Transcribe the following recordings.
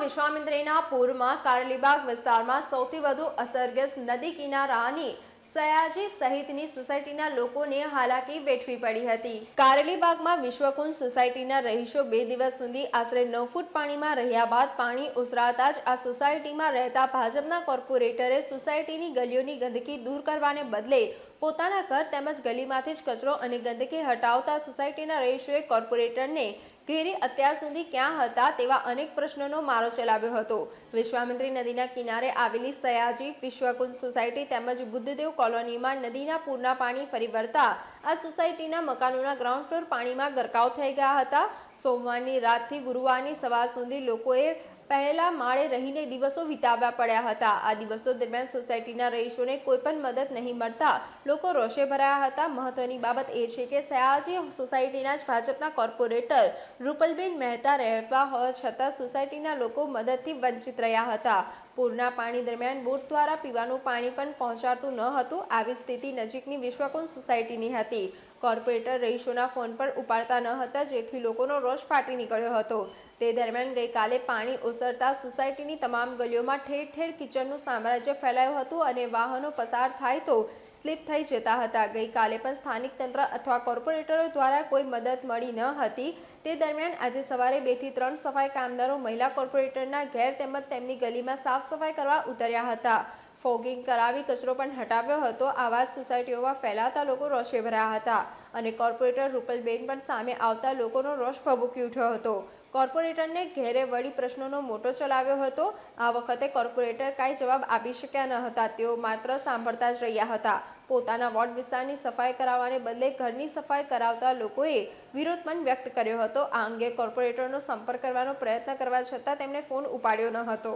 વિશ્વામિત્રીના પૂરમાં કારલીબાગ વિસ્તારમાં સૌથી વધુ અસરગ્રસ્ત નદી કિનારાની સયાજી સહિતની સોસાયટીના લોકોને હાલાકી વેઠવી પડી હતી. કારેલીબાગમાં વિશ્વકુંજ સોસાયટીના રહીશો બે દિવસ સુધી આશરે નવ ફૂટ પાણીમાં રહ્યા બાદ પાણી ઉસરાતા જ આ સોસાયટીમાં રહેતા ભાજપના કોર્પોરેટરે સોસાયટીની ગલીઓની ગંદકી દૂર કરવાને બદલે પોતાના ઘર તેમજ ગલીમાંથી જ કચરો અને ગંદકી હટાવતા સોસાયટીના રહીશોએ કોર્પોરેટરને ઘેરી અત્યાર સુધી ક્યાં હતા તેવા અનેક પ્રશ્નોનો મારો ચલાવ્યો હતો. વિશ્વામિત્રી નદીના કિનારે આવેલી સયાજી વિશ્વકુંજ સોસાયટી તેમજ બુદ્ધદેવ કોલોનીમાં નદીના પૂરના પાણી ફરી વળતા આ સોસાયટીના મકાનોના ગ્રાઉન્ડ ફ્લોર પાણીમાં ગરકાવ થઈ ગયા હતા. સોમવારની રાતથી ગુરુવારની સવાર સુધી લોકોએ પહેલા માળે રહીને દિવસો વિતાવ્યા પડ્યા હતા. આ દિવસો દરમિયાન સોસાયટીના રહીશોને કોઈ પણ મદદ નહીં મળતા લોકો રોષે ભરાયા હતા. મહત્વની બાબત એ છે કે સયાજી સોસાયટીના જ ભાજપના કોર્પોરેટર રૂપલબેન મહેતા રહેવા હોવા છતાં સોસાયટીના લોકો મદદથી વંચિત રહ્યા હતા. પૂરના પાણી દરમિયાન બોટ દ્વારા પીવાનું પાણી પણ પહોંચાડતું ન હતું. આવી સ્થિતિ નજીકની વિશ્વકુંજ સોસાયટીની હતી. કોર્પોરેટર રહીશોના ફોન પર ઉપાડતા ન હતા, જેથી લોકોનો રોષ ફાટી નીકળ્યો હતો. તે દરમિયાન ગઈકાલે પાણી ઓસરતા સોસાયટીની તમામ ગલીઓમાં ઠેર ઠેર કિચનનું સામ્રાજ્ય ફેલાયું હતું અને વાહનો પસાર થાય તો સ્લીપ થઈ જતા હતા. ગઈકાલે પણ સ્થાનિક તંત્ર અથવા કોર્પોરેટરો દ્વારા કોઈ મદદ મળી ન હતી. તે દરમિયાન આજે સવારે બેથી ત્રણ સફાઈ કામદારો, મહિલા કોર્પોરેટરના ઘેર તેમજ તેમની ગલીમાં સાફ સફાઈ કરવા ઉતર્યા હતા. ફોગિંગ કરાવી કચરો પણ હટાવ્યો હતો. આવા સોસાયટીઓમાં ફેલાતા લોકો રોષે ભરાયા હતા અને કોર્પોરેટર રૂપલબેન પણ સામે આવતા લોકોનો રોષ ભભૂકી ઉઠ્યો હતો. કોર્પોરેટરને ઘેરે વળી પ્રશ્નોનો મોટો ચલાવ્યો હતો. આ વખતે કોર્પોરેટર કાંઈ જવાબ આપી શક્યા ન હતા. તેઓ માત્ર સાંભળતા જ રહ્યા હતા. પોતાના વોર્ડ વિસ્તારની સફાઈ કરાવવાને બદલે ઘરની સફાઈ કરાવતા લોકોએ વિરોધ પણ વ્યક્ત કર્યો હતો. આ અંગે કોર્પોરેટરનો સંપર્ક કરવાનો પ્રયત્ન કરવા છતાં તેમણે ફોન ઉપાડ્યો ન હતો.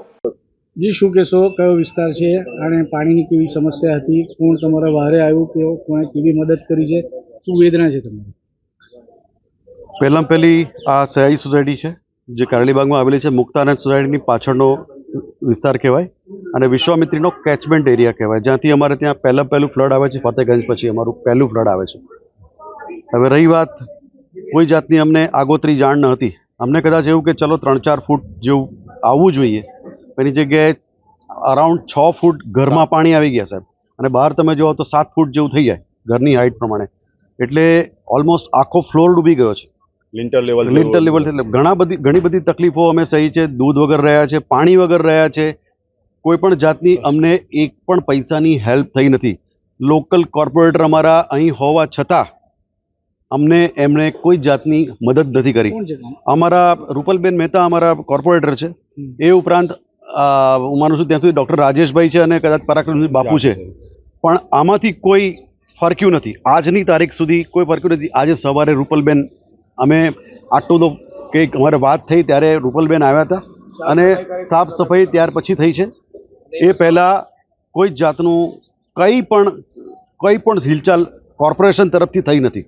જી, શું કહેશો? કયો વિસ્તાર છે? અને પાણીની કેવી સમસ્યા હતી? કોણ તમારા વારે આવ્યું? કે કોણે કેવી મદદ કરી છે? શું વેદના છે તમારી? પહેલાં પહેલી આ સયાજી સોસાયટી છે, જે કારલીબાગમાં આવેલી છે, મુક્તાનંદ સોસાયટીની પાછળનો વિસ્તાર કહેવાય, અને વિશ્વામિત્રીનો કેચમેન્ટ એરિયા કહેવાય. જ્યાંથી અમારે ત્યાં પહેલાં પહેલું ફ્લડ આવે છે ફતેગંજ પછી અમારું પહેલું ફ્લડ આવે છે. હવે રહી વાત કોઈ જાતની અમને આગોતરી જાણ ન હતી. અમને કદાચ એવું કે ચલો ત્રણ ચાર ફૂટ જેવું આવવું જોઈએ એની જગ્યાએ અરાઉન્ડ છ ફૂટ ઘરમાં પાણી આવી ગયા સાહેબ. અને બહાર તમે જોવો તો સાત ફૂટ જેવું થઈ જાય ઘરની હાઇટ પ્રમાણે. એટલે ઓલમોસ્ટ આખો ફ્લોર ડૂબી ગયો છે. લિન્ટર લેવલ લિન્ટર લેવલ એટલે ઘણા બધી ઘણી બધી તકલીફો અમે સહી છે દૂધ વગર રહ્યા છે પાણી વગર રહ્યા છે. કોઈ પણ જાતની અમને એક પણ પૈસાની હેલ્પ થઈ નથી. લોકલ કોર્પોરેટર અમારા અહીં હોવા છતાં અમને એમણે કોઈ જાતની મદદ નથી કરી? અમારા રૂપલબેન મહેતા અમારા કોર્પોરેટર છે. એ ઉપરાંત હું માનું છું ત્યાં સુધી ડૉક્ટર રાજેશભાઈ છે અને કદાચ પરાક્રમસિંહ બાપુ છે. પણ આમાંથી કોઈ ફરક્યું નથી. આજની તારીખ સુધી કોઈ ફરક્યું નથી. આજે સવારે રૂપલબેન અમે આટલો તો કંઈક અમારે વાત થઈ ત્યારે રૂપલબેન આવ્યા હતા અને સાફ સફાઈ ત્યાર પછી થઈ છે. એ પહેલાં કોઈ જ જાતનું કંઈ પણ કંઈ પણ હિલચાલ કોર્પોરેશન તરફથી થઈ નથી.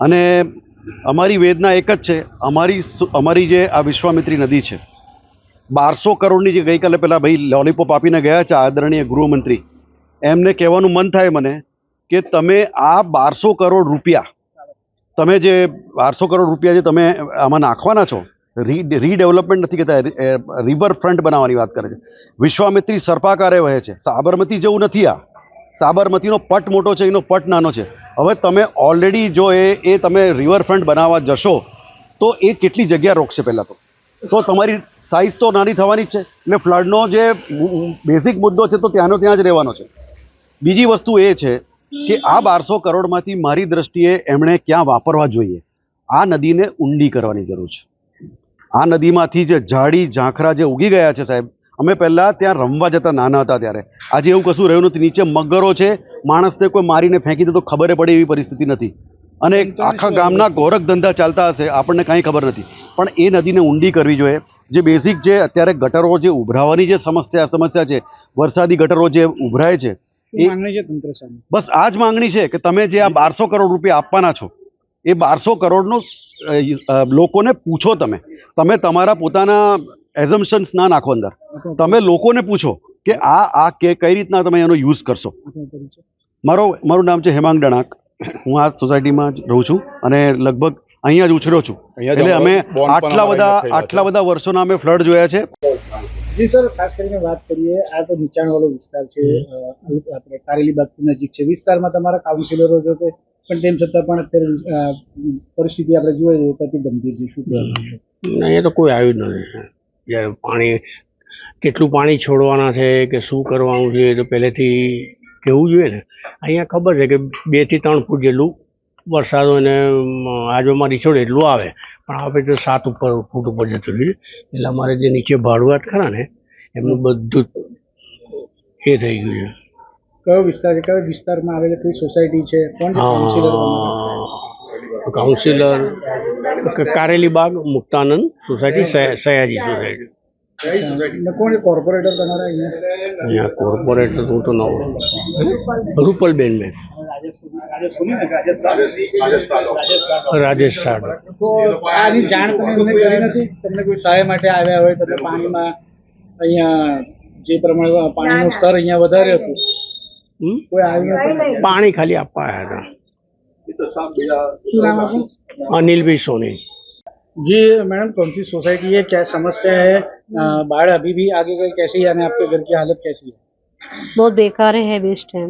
અને અમારી વેદના એક જ છે. અમારી સુ- અમારી જે આ વિશ્વામિત્રી નદી છે બારસો કરોડની જે ગઈકાલે પેલા ભાઈ લોલીપોપ આપીને ગયા છે આદરણીય ગૃહમંત્રી, એમને કહેવાનું મન થાય મને કે તમે આ બારસો કરોડ રૂપિયા, તમે જે બારસો કરોડ રૂપિયા જે તમે આમાં નાખવાના છો રીડેવલપમેન્ટ નથી કહેતા રિવર ફ્રન્ટ બનાવવાની વાત કરે છે. વિશ્વામિત્રી સર્પાકારે વહે છે. સાબરમતી જેવું નથી આ. સાબરમતીનો પટ મોટો છે, એનો પટ નાનો છે. હવે તમે ઓલરેડી જો એ એ તમે રિવરફ્રન્ટ બનાવવા જશો, તો એ કેટલી જગ્યા રોકશે પહેલાં તો? તો તમારી સાઇઝ તો નાની થવાની જ છે. એટલે ફ્લડનો જે બેઝિક મુદ્દો છે તો ત્યાંનો ત્યાં જ રહેવાનો છે. બીજી વસ્તુ એ છે કે આ બારસો કરોડમાંથી મારી દ્રષ્ટિએ એમણે ક્યાં વાપરવા જોઈએ? આ નદીને ઊંડી કરવાની જરૂર છે. આ નદીમાંથી જે ઝાડી, ઝાંખરા જે ઉગી ગયા છે સાહેબ, અમે પહેલાં ત્યાં રમવા જતા નાના હતા ત્યારે. આજે એવું કશું રહ્યું નથી. નીચે મગરો છે, માણસને કોઈ મારીને ફેંકી દે તો ખબર પડે એવી પરિસ્થિતિ નથી. અને આખા ગામના ગોરખ ધંધા ચાલતા હશે આપણને કાંઈ ખબર નથી. પણ એ નદીને ઊંડી કરવી જોઈએ. જે બેઝિક જે અત્યારે ગટરો જે ઉભરાવાની જે સમસ્યા સમસ્યા છે વરસાદી ગટરો જે ઉભરાય છે સામે. બસ આ જ માંગણી છે કે તમે જે આ બારસો કરોડ રૂપિયા આપવાના છો એ બારસો કરોડનું લોકોને પૂછો તમે. તમે તમારા પોતાના એઝમ્પશન્સ ના નાખો અંદર. તમે લોકોને પૂછો કે આ આ કે કઈ રીતના તમે એનો યુઝ કરશો. મારો મારું નામ છે હેમાંગ ડણાક. હું આ સોસાયટીમાં જ રહું છું અને લગભગ અહીંયા જ ઉછર્યો છું. અહીંયા એટલે અમે આટલા બધા આટલા બધા વર્ષોના અમે ફ્લડ જોયા છે. જી સર ખાસ કરીને વાત કરીએ આ તો નીચાણવાળો વિસ્તાર છે આપણે કારેલી બાગથી નજીક છે. વિસ્તારમાં તમારા કાઉન્સિલરો જો કે પણ તેમ છતાં પણ અત્યારે પરિસ્થિતિ આપણે જોઈએ તો અતિ ગંભીર છે. શું કહેવાનું છે અહીંયા તો કોઈ આવ્યું જ નથી. જ્યારે પાણી કેટલું પાણી છોડવાના છે કે શું કરવાનું છે એ તો પહેલેથી કહેવું જોઈએ ને? અહીંયા ખબર છે કે બેથી ત્રણ ફૂટ જેટલું વરસાદ અને આજુમાં રીછોડ એટલું આવે. પણ આપણે તો સાત ઉપર ફૂટ ઉપર જતું રહ્યું એટલે અમારે જે નીચે ભાડુઆત ખરા ને એમનું બધું એ થઈ ગયું છે. કયો વિસ્તાર છે? કયો વિસ્તારમાં આવેલી કઈ સોસાયટી છે? કોણ councillor Kareli Baug Muktanand society Sayaji society. કોણ છે કોર્પોરેટર તમારા અહીંયા અહીંયા કોર્પોરેટર હું તો નવો રૂપલબેન મેં રાજેશ સાગર તો આની જાણ તમે એમને કરી નથી તમને કોઈ સહાય માટે આવ્યા હોય તમે પાણીમાં અહીંયા જે પ્રમાણે પાણીનું સ્તર અહીંયા વધારે હતું હમ? કોઈ આવ્યું નથી પાણી ખાલી આપવા આવ્યા શું નામ આપનું હતા અનિલભાઈ સોની जी मैडम कौन सी सोसाइटी है क्या समस्या है अ, बाढ़ अभी भी आगे गई कैसी है? यानी आपके घर की हालत कैसी है? बहुत बेकार है इस है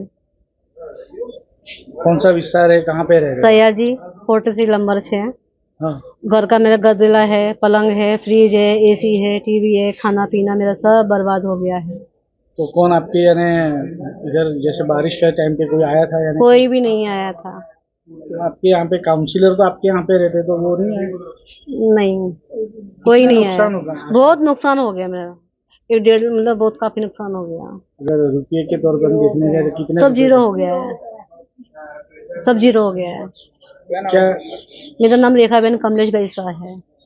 कौन सा विस्तार है? कहाँ पे रह रहे सयाजी फोर्टी थ्री नंबर छः हो। हाँ। घर का मेरा गदला है पलंग है फ्रिज है एसी है टीवी है खाना पीना मेरा सब बर्बाद हो गया है। तो कौन आपके यानी इधर जैसे बारिश का टाइम पे कोई आया था यानी कोई भी नहीं आया था। तो आपके यहाँ पे काउंसिलर तो आपके यहाँ पे रहते तो वो नहीं आए नहीं। कोई नहीं है। होगा बहुत नुकसान हो गया मेरा। एक डेढ़ मतलब बहुत काफ़ी नुकसान हो गया। अगर रुपये के तौर पर देखने जाए तो कितने सब ज़ीरो हो गया है। सब ज़ीरो हो गया है। क्या? मेरा नाम रेखा बेन कमलेश बैसा है।